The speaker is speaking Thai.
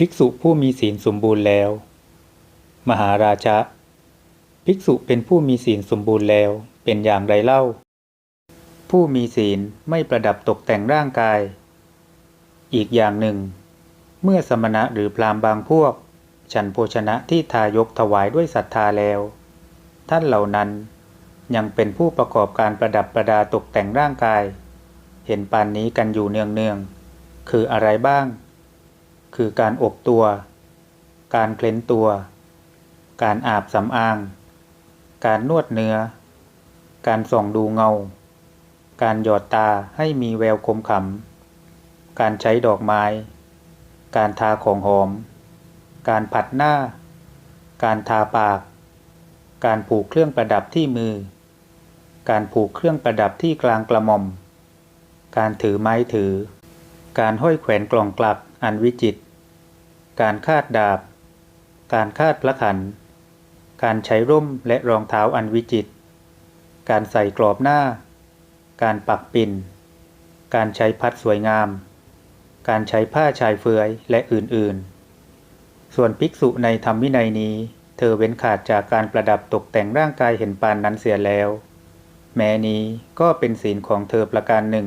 ภิกษุผู้มีศีลสมบูรณ์แล้ว มหาราชะ ภิกษุเป็นผู้มีศีลสมบูรณ์แล้วเป็นอย่างไรเล่า ผู้มีศีลไม่ประดับตกแต่งร่างกาย อีกอย่างหนึ่ง เมื่อสมณะหรือพราหมณ์บางพวก ฉันโภชนะที่ทายกถวายด้วยศรัทธาแล้ว ท่านเหล่านั้นยังเป็นผู้ประกอบการประดับประดาตกแต่งร่างกาย เห็นปานนี้กันอยู่เนืองๆคืออะไรบ้าง คือการอบตัว การเคล้นตัว การอาบสำอาง การนวดเนื้อ การส่องดูเงา การหยอดตาให้มีแววคมขำ การใช้ดอกไม้ การทาของหอม การผัดหน้า การทาปาก การผูกเครื่องประดับที่มือ การผูกเครื่องประดับที่กลางกระหม่อม การถือไม้ถือ การห้อยแขวนกล่องกลับ อันวิจิต การคาดดาบ การคาดพระขัน การใช้ร่มและรองเท้าอันวิจิต การใส่กรอบหน้า การปักปิ่น การใช้พัดสวยงาม การใช้ผ้าชายเฟือยและอื่นๆ ส่วนภิกษุในธรรมวินัยนี้ เธอเว้นขาดจากการประดับตกแต่งร่างกายเห็นปานนั้นเสียแล้ว แม้นี้ก็เป็นศีลของเธอประการหนึ่ง